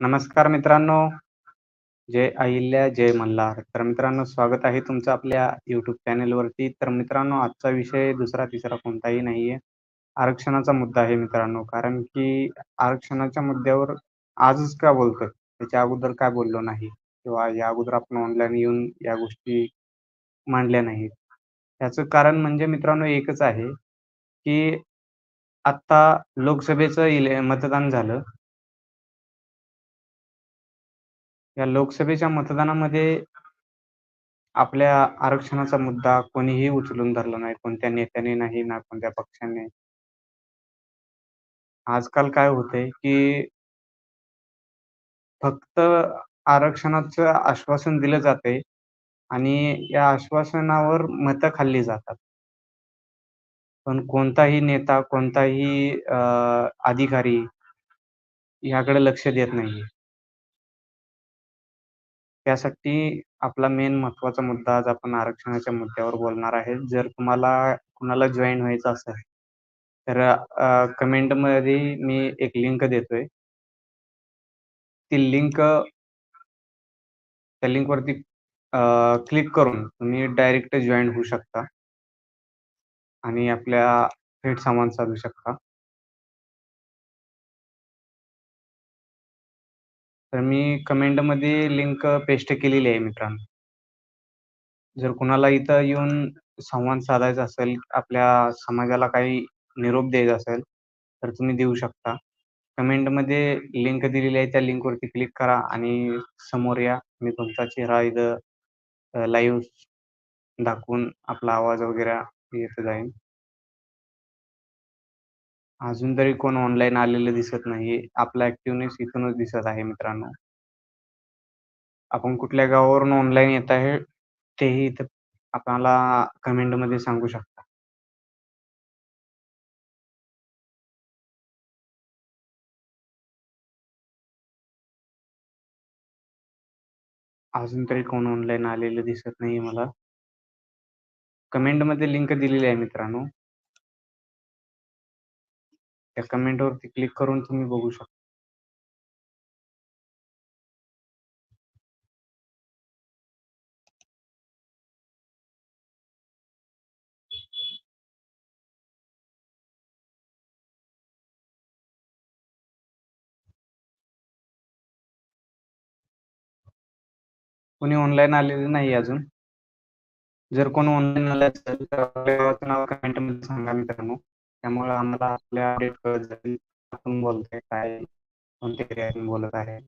नमस्कार मित्रांनो. जय अहिल्या, जय मल्हार. तर मित्रांनो स्वागत आहे तुमचं आपल्या युट्यूब चॅनेलवरती तर मित्रांनो आजचा विषय दुसरा-तिसरा कोणताही नाहीये. आरक्षणाचा मुद्दा आहे मित्रांनो. कारण की आरक्षणाच्या मुद्द्यावर आजच का बोलतोय? त्याच्या अगोदर काय बोललो नाही? किंवा या अगोदर आपण ऑनलाईन येऊन या गोष्टी मांडल्या नाहीत. याचं कारण म्हणजे मित्रांनो एकच आहे, की आत्ता लोकसभेचं इले मतदान झालं. या लोकसभेच्या मतदानामध्ये आपल्या आरक्षणाचा मुद्दा कोणीही उचलून धरला नाही. कोणत्या नेत्याने नाही, ना कोणत्या पक्षाने. आजकाल काय होतंय, की फक्त आरक्षणाचं आश्वासन दिलं जाते आणि या आश्वासनावर मतं खाल्ली जातात. पण कोणताही नेता, कोणताही अधिकारी याकडे लक्ष देत नाहीये. त्यासाठी आपला मेन महत्त्वाचा मुद्दा आज आपण आरक्षणाच्या मुद्द्यावर बोलणार आहे. जर तुम्हाला कुणाला जॉइन व्हायचं असेल, तर कमेंटमध्ये मी एक लिंक देतोय. ती लिंक त्या लिंकवरती वरती क्लिक करून तुम्ही डायरेक्ट जॉईन होऊ शकता. आणि आपल्या थेट सामान साधू शकता. तर मी कमेंटमध्ये लिंक पेस्ट केलेली आहे मित्रांनो. जर कुणाला इथं येऊन संवाद साधायचा असेल, आपल्या समाजाला काही निरोप द्यायचा असेल, तर तुम्ही देऊ शकता. कमेंटमध्ये लिंक दिलेली आहे, त्या लिंकवरती क्लिक करा आणि समोर या. मी तुमचा चेहरा इथं लाईव्ह दाखवून आपला आवाज वगैरे येत जाईल. अजून तरी कोण ऑनलाईन आलेलं दिसत नाहीये. आपला ऍक्टिव्हनेस इथूनच दिसत आहे मित्रांनो. आपण कुठल्या गावावरून ऑनलाईन येत आहे, तेही इथं आपल्याला कमेंटमध्ये सांगू शकता. अजून तरी कोण ऑनलाईन आलेलं दिसत नाहीये मला. कमेंटमध्ये लिंक दिलेली आहे मित्रांनो. त्या कमेंटवरती क्लिक करून तुम्ही बघू शकता. कोणी ऑनलाईन आलेलं नाही अजून. जर कोण ऑनलाईन आले असेल, तर आपल्या नाव कमेंट कमेंटमध्ये सांगा मित्रांनो. त्यामुळे आम्हाला आपल्या अपडेट कळत जाईल कुठून बोलताय, काय, कोणत्या एरियातून बोलत आहे.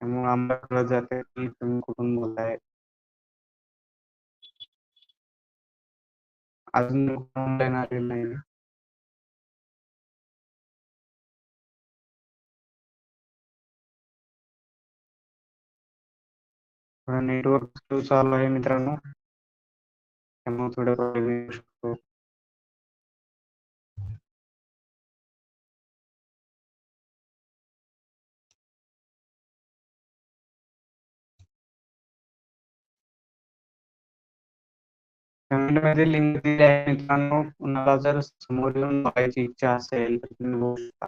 त्यामुळे आम्हाला कळत जाते की तुम्ही कुठून बोलताय. अजून ऑनलाईन आलेलं नाही नेटवर्क चालू आहे मित्रांनो. त्यामुळे थोडं प्रॉब्लेम येऊ शकतो. कमेंटमध्ये लिंक दिली आहे मित्रांनो. कुणाला जर समोर येऊन बघायची इच्छा असेल, तर तुम्ही बघू शकता.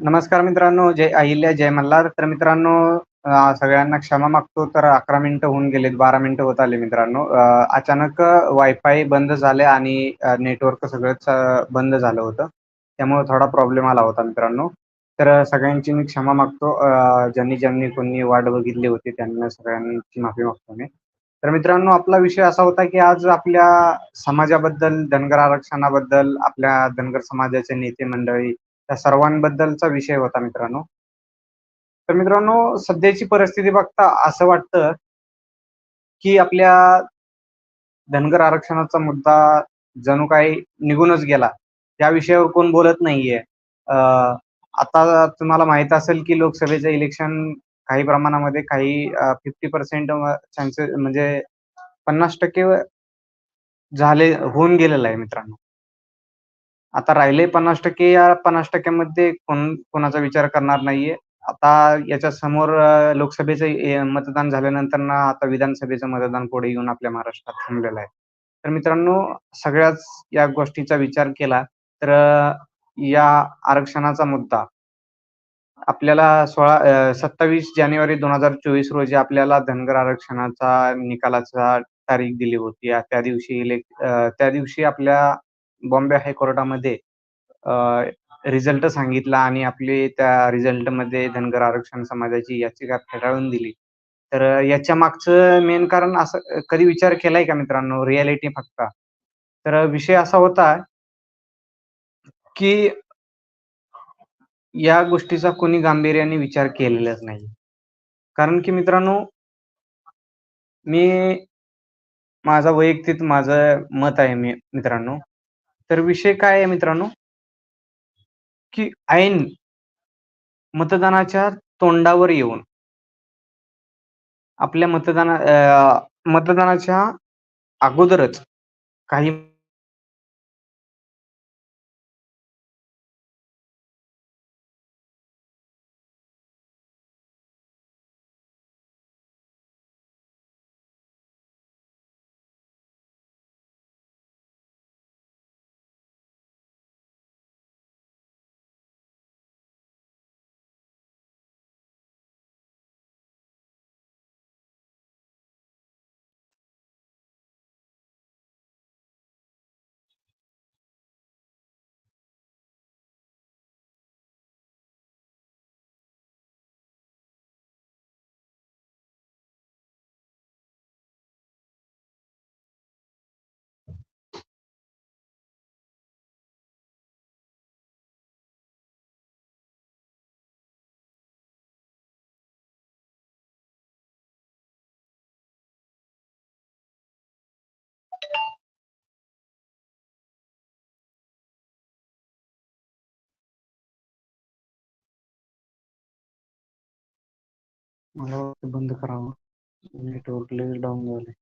नमस्कार मित्रांनो जय अहिल्या जय मल्हार. तर मित्रांनो सगळ्यांना क्षमा मागतो. तर अकरा मिनिटं होऊन गेलेत बारा मिनिटं होत आले मित्रांनो. अचानक वायफाय बंद झाले आणि नेटवर्क सगळंच बंद झालं होतं. त्यामुळे थोडा प्रॉब्लेम आला होता मित्रांनो. तर सगळ्यांची मी क्षमा मागतो. ज्यांनी ज्यांनी कोणी वाट बघितली होती त्यांना सगळ्यांची माफी मागतो मी. तर मित्रांनो आपला विषय असा होता की आज आपल्या समाजाबद्दल धनगर आरक्षणाबद्दल आपल्या धनगर समाजाचे नेते मंडळी त्या सर्वांबद्दलचा विषय होता मित्रांनो. तर मित्रांनो सध्याची परिस्थिती बघता असं वाटतं की आपल्या धनगर आरक्षणाचा मुद्दा जणू काही निघूनच गेला. त्या विषयावर कोण बोलत नाहीये. आता तुम्हाला माहीत असेल की लोकसभेचं इलेक्शन काही प्रमाणामध्ये काही फिफ्टी पर्सेंट चान्सेस म्हणजे पन्नास टक्के झाले होऊन गेलेलं आहे मित्रांनो. आता राहिले पन्नास टक्के या पन्नास टक्क्यामध्ये कोण कोणाचा विचार करणार नाहीये. आता याच्या समोर लोकसभेचं मतदान झाल्यानंतर ना आता विधानसभेचं मतदान पुढे येऊन आपल्या महाराष्ट्रात थांबलेलं आहे. तर मित्रांनो सगळ्याच या गोष्टीचा विचार केला तर या आरक्षणाचा मुद्दा आपल्याला सोळा सत्तावीस जानेवारी दोन हजार चोवीस रोजी आपल्याला धनगर आरक्षणाचा निकालाचा तारीख दिली होती. त्या दिवशी त्या दिवशी आपल्या बॉम्बे हायकोर्टामध्ये रिझल्ट सांगितला आणि आपली त्या रिझल्टमध्ये धनगर आरक्षण समाजाची याचिका फेटाळून दिली. तर याच्या मागचं मेन कारण असं कधी विचार केलाय का मित्रांनो? रियालिटी फक्त. तर विषय असा होता की या गोष्टीचा कोणी गांभीर्याने विचार केलेलाच नाही. कारण की मित्रांनो मी माझा वैयक्तिक माझं मत आहे मी मित्रांनो. तर विषय काय आहे मित्रांनो? की ऐन मतदानाच्या तोंडावर येऊन आपल्या मतदाना मतदानाच्या अगोदरच काही मला वाटतं बंद करावं. नेटवर्क लय डाऊन झाले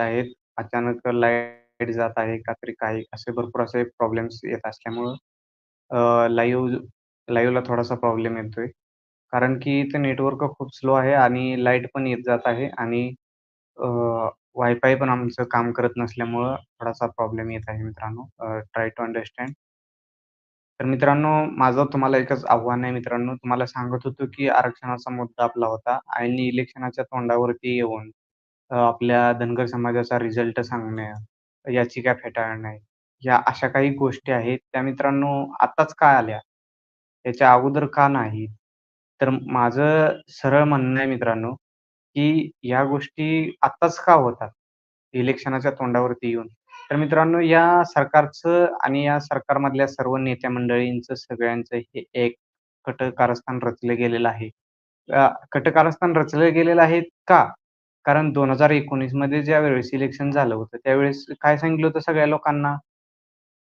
आहेत. अचानक लाइट जात आहे का तरी काही असे भरपूर असे प्रॉब्लेम्स येत असल्यामुळं लाईव्ह लाईव्हला थोडासा प्रॉब्लेम येतोय. कारण की इथे नेटवर्क खूप स्लो आहे आणि लाइट पण येत जात आहे आणि वायफाय पण आमचं काम करत नसल्यामुळं थोडासा प्रॉब्लेम येत आहे मित्रांनो. Try to understand. तर मित्रांनो, माझं तुम्हाला एकच आव्हान आहे मित्रांनो. तुम्हाला सांगत होतो, की आरक्षणाचा मुद्दा आपला होता आणि इलेक्शनाच्या तोंडावरती येऊन आपल्या धनगर समाजाचा रिझल्ट सांगणे, याचिका फेटाळणे, या अशा काही गोष्टी आहेत, त्या मित्रांनो आताच का आल्या? याच्या अगोदर का नाही? तर माझं सरळ म्हणणं आहे मित्रांनो, की या गोष्टी आत्ताच का होतात? इलेक्शनाच्या तोंडावरती येऊन. तर मित्रांनो, या सरकारचं आणि या सरकारमधल्या सर्व नेत्या मंडळींचं सगळ्यांचं हे एक कट कारस्थान रचलं गेलेलं आहे. अ, कट कारस्थान रचलं गेलेलं आहे का? कारण 2019 मध्ये ज्यावेळेस इलेक्शन झालं होतं, त्यावेळेस काय सांगितलं होतं सगळ्या लोकांना,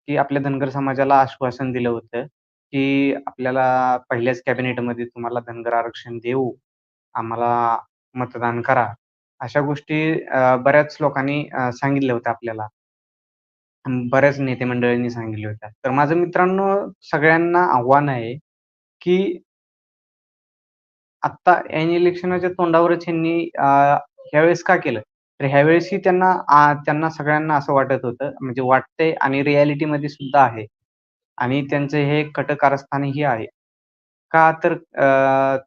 की आपल्या धनगर समाजाला आश्वासन दिलं होतं, की आपल्याला पहिल्याच कॅबिनेटमध्ये तुम्हाला धनगर आरक्षण देऊ, आम्हाला मतदान करा. अशा गोष्टी बऱ्याच लोकांनी सांगितल्या होत्या आपल्याला. बऱ्याच नेते मंडळींनी सांगितल्या होत्या. तर माझं मित्रांनो सगळ्यांना आव्हान आहे, की आत्ता ऐन इलेक्शनाच्या तोंडावरच ह्यांनी ह्यावेळेस का केलं? तर ह्यावेळेसही त्यांना त्यांना सगळ्यांना असं वाटत होतं, म्हणजे वाटतंय आणि रिॲलिटीमध्ये सुद्धा आहे आणि त्यांचं हे कट कारस्थानही आहे. का तर अ,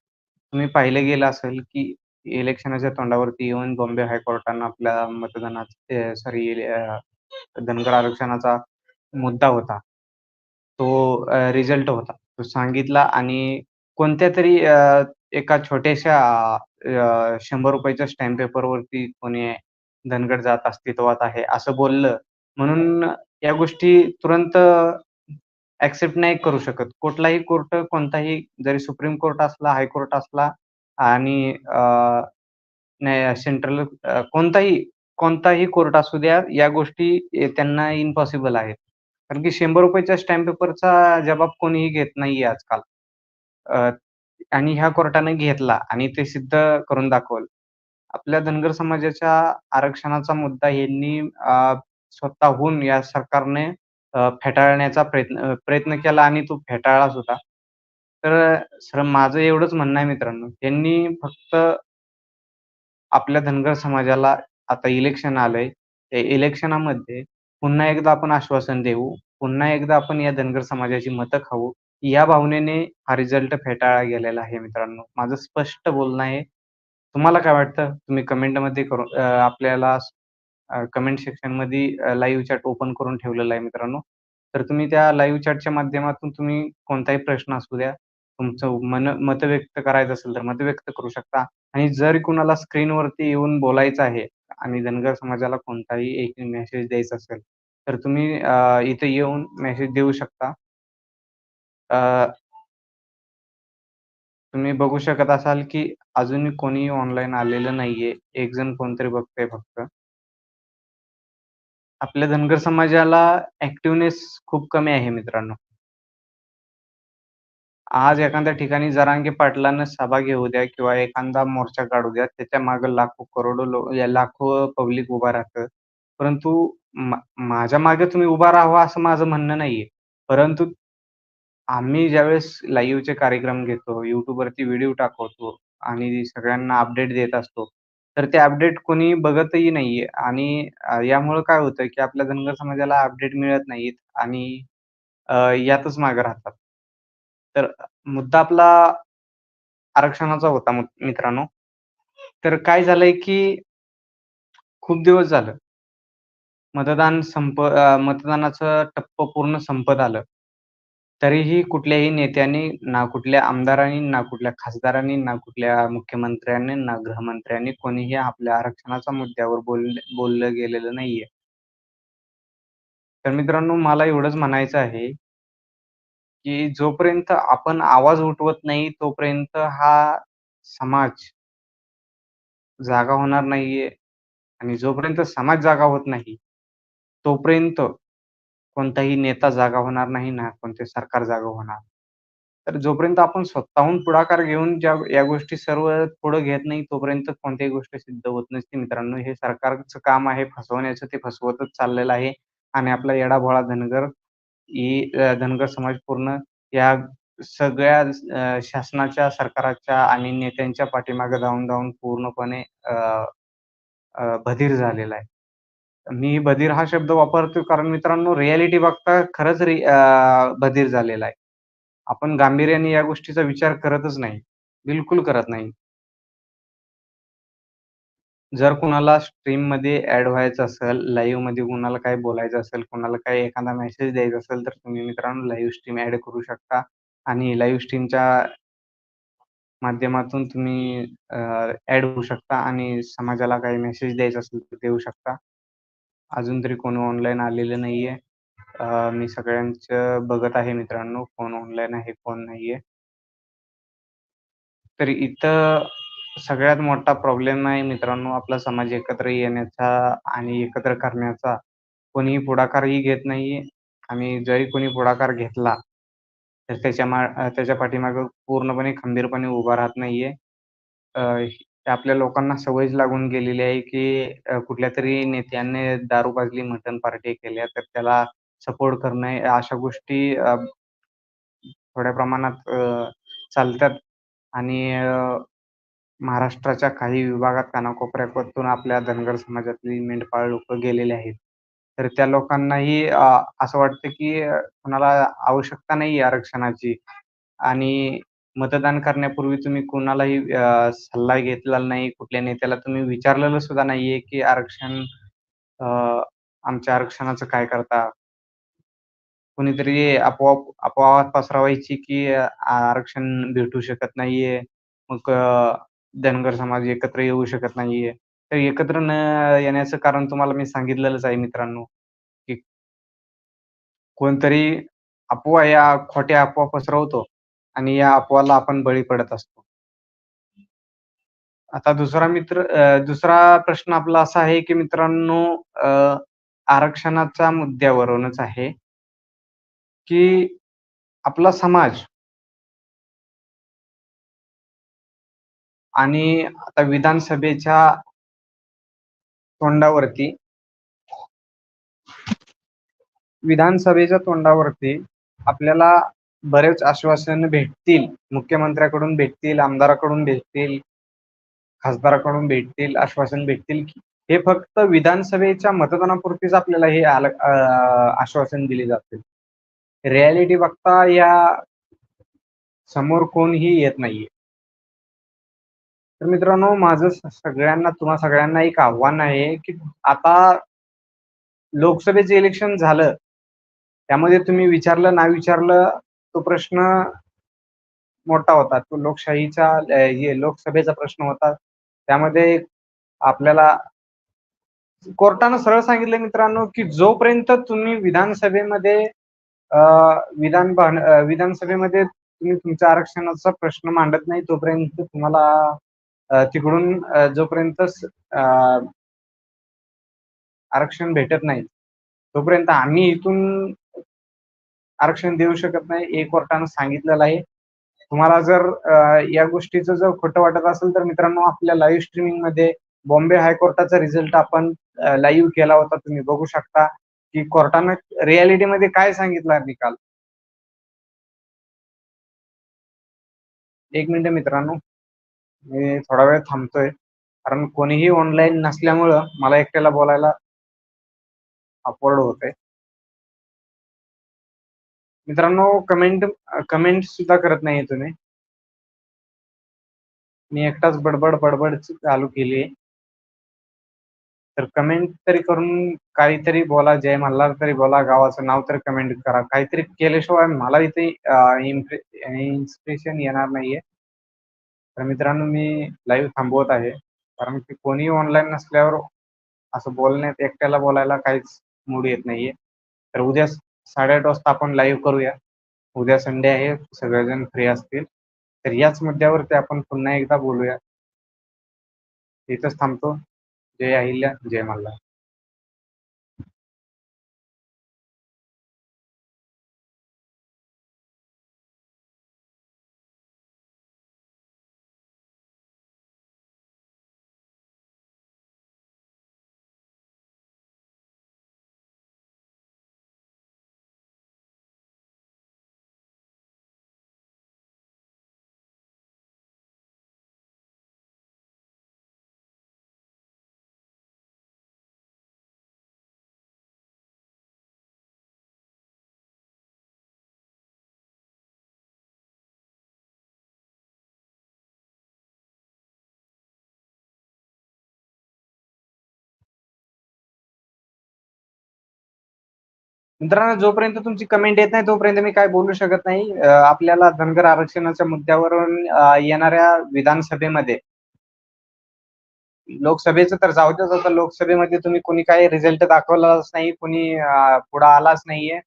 तुम्ही पाहिलं गेलं असेल, की इलेक्शनाच्या तोंडावरती येऊन बॉम्बे हायकोर्टानं आपल्या मतदानाचा सॉरी धनगर आरक्षणाचा मुद्दा होता. तो रिझल्ट होता. तो सांगितला आणि कोणत्यातरी तरी एका छोट्याशा शंभर रुपयाच्या स्टॅम्प पेपरवरती कोणी धनगड जात अस्तित्वात आहे, असं बोललं म्हणून या गोष्टी तुरंत ऍक्सेप्ट नाही करू शकत. कुठलाही कोर्ट कोणताही जरी सुप्रीम कोर्ट असला, हायकोर्ट असला आणि सेंट्रल कोणताही कोणताही कोर्ट असू द्या, या गोष्टी त्यांना इम्पॉसिबल आहेत. कारण की शंभर रुपयाच्या स्टॅम्प पेपरचा जबाब कोणीही घेत नाहीये आजकाल. आणि ह्या कोर्टाने घेतला आणि ते सिद्ध करून दाखवलं. आपल्या धनगर समाजाच्या आरक्षणाचा मुद्दा यांनी अ, स्वतःहून या सरकारने अ, फेटाळण्याचा प्रयत्न प्रयत्न केला आणि तो फेटाळला सुद्धा. तर सर माझं एवढंच म्हणणं आहे मित्रांनो, त्यांनी फक्त आपल्या धनगर समाजाला आता इलेक्शन आलंय. त्या इलेक्शनामध्ये पुन्हा एकदा आपण आश्वासन देऊ. पुन्हा एकदा आपण या धनगर समाजाची मतं खाऊ. या भावनेने हा रिझल्ट फेटाळला गेलेला आहे मित्रांनो. माझं स्पष्ट बोलणं आहे. तुम्हाला काय वाटतं? तुम्ही कमेंटमध्ये करून अ, आपल्याला अ, कमेंट सेक्शनमध्ये लाईव्ह चॅट ओपन करून ठेवलेलं आहे मित्रांनो. तर तुम्ही त्या लाईव्ह चॅटच्या माध्यमातून तुम्ही कोणताही प्रश्न असू द्या, तुमचं मन मत व्यक्त करायचं असेल तर मत व्यक्त करू शकता आणि जर कुणाला स्क्रीनवरती येऊन बोलायचं आहे आणि धनगर समाजाला कोणताही एक मेसेज द्यायचा असेल, तर तुम्ही अ, इथे येऊन मेसेज देऊ शकता. अ तुम्ही बघू शकत असाल, की अजूनही कोणीही ऑनलाईन आलेलं नाहीये. एक जण कोणतरी बघतंय फक्त. आपल्या धनगर समाजाला ॲक्टिव्हनेस खूप कमी आहे मित्रांनो. आज एखाद्या ठिकाणी जरांगे पाटलांना सभा घेऊ द्या किंवा एखादा मोर्चा काढू द्या, त्याच्यामागे लाखो, करोडो लो या लाखो पब्लिक उभा राहतं. परंतु मा माझ्या मागे तुम्ही उभा राहावा असं माझं म्हणणं नाहीये. परंतु आम्ही ज्यावेळेस लाईव्हचे कार्यक्रम घेतो, YouTubeवरती व्हिडिओ टाकवतो आणि सगळ्यांना अपडेट देत असतो, तर ते अपडेट कोणी बघतही नाहीये आणि अ, यामुळं काय होतं, की आपल्या धनगर समाजाला अपडेट मिळत नाहीत आणि अ, यातच मागे राहतात. तर मुद्दा आपला आरक्षणाचा होता मित्रांनो. तर काय झालंय, की खूप दिवस झालं. मतदान संप अ, मतदानाचं टप्प पूर्ण संपत आलं. तरीही कुठल्याही नेत्यांनी, ना कुठल्या आमदारांनी, ना कुठल्या खासदारांनी, ना कुठल्या मुख्यमंत्र्यांनी, ना गृहमंत्र्यांनी कोणीही आपल्या आरक्षणाच्या मुद्द्यावर बोल बोललं गेलेलं नाहीये. तर मित्रांनो मला एवढंच म्हणायचं आहे, की जोपर्यंत आपण आवाज उठवत नाही, तोपर्यंत हा समाज जागा होणार नाहीये आणि जोपर्यंत समाज जागा होत नाही, तोपर्यंत कोणताही नेता जागा होणार नाही ना कोणते सरकार जागा होणार. तर जोपर्यंत आपण स्वतःहून पुढाकार घेऊन ज्या या गोष्टी सर्व पुढे घेत नाही तोपर्यंत कोणत्याही गोष्टी सिद्ध होत नसते मित्रांनो हे सरकारचं काम आहे फसवण्याचं ते फसवतच चाललेलं आहे. आणि आपला येडाभोळा धनगर ही धनगर समाज पूर्ण या सगळ्या शासनाच्या सरकाराच्या आणि नेत्यांच्या पाठीमागे धावून धावून पूर्णपणे बधीर झालेला आहे. मी बधीर हा शब्द वापरतो कारण मित्रांनो रियालिटी बघता खरंच रि बधीर झालेला आहे. आपण गांभीर्याने या गोष्टीचा विचार करतच नाही. बिलकुल करत नाही. जर कुणाला स्ट्रीममध्ये ऍड व्हायचं असेल, लाईव्हमध्ये कुणाला काय बोलायचं असेल, कुणाला काही एखादा मेसेज द्यायचा असेल, तर तुम्ही मित्रांनो लाईव्ह स्ट्रीम ऍड करू शकता. आणि लाईव्ह स्ट्रीमच्या माध्यमातून तुम्ही ऍड होऊ शकता आणि समाजाला काही मेसेज द्यायचा असेल तर देऊ शकता. अजून तरी कोणी ऑनलाईन आलेलं नाहीये. मी सगळ्यांचं बघत आहे मित्रांनो, कोण ऑनलाईन आहे, कोण नाहीये. तर इथं सगळ्यात मोठा प्रॉब्लेम आहे मित्रांनो आपला समाज एकत्र येण्याचा आणि एकत्र करण्याचा. कोणीही पुढाकारही घेत नाहीये आणि जरी कोणी पुढाकार घेतला, तर त्याच्या मा त्याच्या पाठीमागं पूर्णपणे खंबीरपणे उभा राहत नाहीये. आपल्या लोकांना सवयच लागून गेलेली आहे, की कुठल्यातरी नेत्याने दारू पाजली, मटण पार्टी केल्या, तर त्याला सपोर्ट करणे अशा गोष्टी थोड्या प्रमाणात चालतात आणि महाराष्ट्राच्या काही विभागात कानाकोपऱ्यातून आपल्या धनगर समाजातली मेंढपाळ लोक गेलेले आहेत. तर त्या लोकांनाही असं वाटतं, की कुणाला आवश्यकता नाही आरक्षणाची आणि मतदान करण्यापूर्वी तुम्ही कोणालाही सल्ला घेतलेला नाही. कुठल्या नेत्याला तुम्ही विचारलेलं सुद्धा नाहीये, की आरक्षण आमच्या आरक्षणाचं काय करता? कोणीतरी आपोआप अफवा पसरवायची, की आरक्षण भेटू शकत नाहीये. मग धनगर समाज एकत्र येऊ शकत नाहीये. तर एकत्र न येण्याचं कारण तुम्हाला मी सांगितलेलंच आहे मित्रांनो, की कोणतरी अफवा या खोट्या अफवा पसरवतो आणि या अपवाला आपण बळी पडत असतो. आता दुसरा मित्र दुसरा प्रश्न आपला असा आहे, की मित्रांनो आरक्षणाच्या मुद्द्यावरूनच आहे, की आपला समाज आणि आता विधानसभेच्या तोंडावरती विधानसभेच्या तोंडावरती आपल्याला बरेच आश्वासन भेटतील. मुख्यमंत्र्याकडून भेटतील, आमदाराकडून भेटतील, खासदाराकडून भेटतील, आश्वासन भेटतील. हे फक्त विधानसभेच्या मतदानापुरतीच आपल्याला हे आश्वासन दिले जातील. रियालिटी बघता या समोर कोणही येत नाहीये. तर मित्रांनो माझं सगळ्यांना तुम्हा सगळ्यांना एक आव्हान आहे, की आता लोकसभेचे इलेक्शन झालं. त्यामध्ये तुम्ही विचारलं ना विचारलं तो प्रश्न मोठा होता. तो लोकशाहीचा हे लोकसभेचा प्रश्न होता. त्यामध्ये आपल्याला कोर्टानं सरळ सांगितलं मित्रांनो, की जोपर्यंत तुम्ही विधानसभेमध्ये विधान विधानसभेमध्ये तुम्ही तुमच्या आरक्षणाचा प्रश्न मांडत नाही तोपर्यंत तुम्हाला तिकडून जोपर्यंत आरक्षण भेटत नाही तोपर्यंत आम्ही इथून आरक्षण देऊ शकत नाही हे कोर्टानं सांगितलेलं आहे. तुम्हाला जर या गोष्टीचं जर खोटं वाटत असेल तर मित्रांनो आपल्या लाईव्ह स्ट्रीमिंगमध्ये बॉम्बे हायकोर्टाचा रिझल्ट आपण लाईव्ह केला होता तुम्ही बघू शकता की कोर्टानं रियालिटीमध्ये काय सांगितलं निकाल? एक मिनिट मित्रांनो मी थोडा वेळ थांबतोय कारण कोणीही ऑनलाईन नसल्यामुळं मला एकट्याला बोलायला अपवर्ड होते मित्रांनो कमेंट कमेंट सुद्धा करत नाही तुम्ही. मी एकटाच बडबड बडबड चालू केली तर कमेंट तरी करून काहीतरी बोला जय मल्हार तरी बोला गावाचं नाव तरी कमेंट करा. काहीतरी केल्याशिवाय मला इथे इन्स्पिरेशन येणार नाहीये. तर मित्रांनो मी लाईव्ह थांबवत आहे. कारण की कोणी ऑनलाईन नसल्यावर असं बोलण्यात एकट्याला बोलायला काहीच मूड येत नाहीये. तर उद्या साडेआठ वाजता आपण लाईव्ह करूया. उद्या संडे आहे सगळेजण फ्री असतील. तर याच मुद्द्यावरती आपण पुन्हा एकदा बोलूया. इथंच थांबतो. जय अहिल्या जय मल्हार. मित्रांनो जोपर्यंत तुमची कमेंट येत नाही तोपर्यंत मी काय बोलू शकत नाही. आपल्याला धनगर आरक्षणाच्या मुद्द्यावरून येणाऱ्या विधानसभेमध्ये लोकसभेचं तर जाऊ देच आता लोकसभेमध्ये तुम्ही कोणी काही रिझल्ट दाखवलाच नाही कोणी पुढे आलाच नाहीये.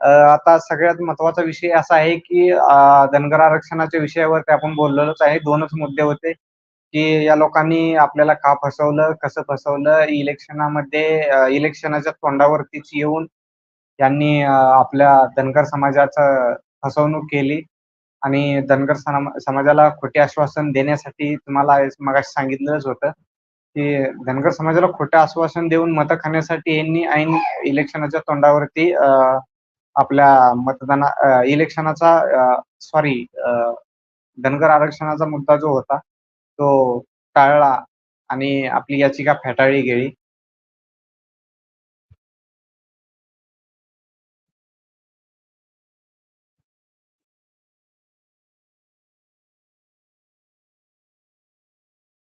आता सगळ्यात महत्त्वाचा विषय असा आहे की धनगर आरक्षणाच्या विषयावरती आपण बोललेलोच आहे. दोनच मुद्दे होते की या लोकांनी आपल्याला का फसवलं कसं फसवलं इलेक्शनामध्ये इलेक्शनाच्या तोंडावरतीच येऊन यांनी आपल्या धनगर समाजाचं फसवणूक केली आणि धनगर समाजाला खोटे आश्वासन देण्यासाठी तुम्हाला मगाशी सांगितलंच होतं की धनगर समाजाला खोटं आश्वासन देऊन मतं खाण्यासाठी यांनी ऐन इलेक्शनाच्या तोंडावरती अ, आपल्या मतदाना इलेक्शनाचा सॉरी धनगर आरक्षणाचा मुद्दा जो होता तो टाळला आणि आपली याचिका फेटाळली गेली.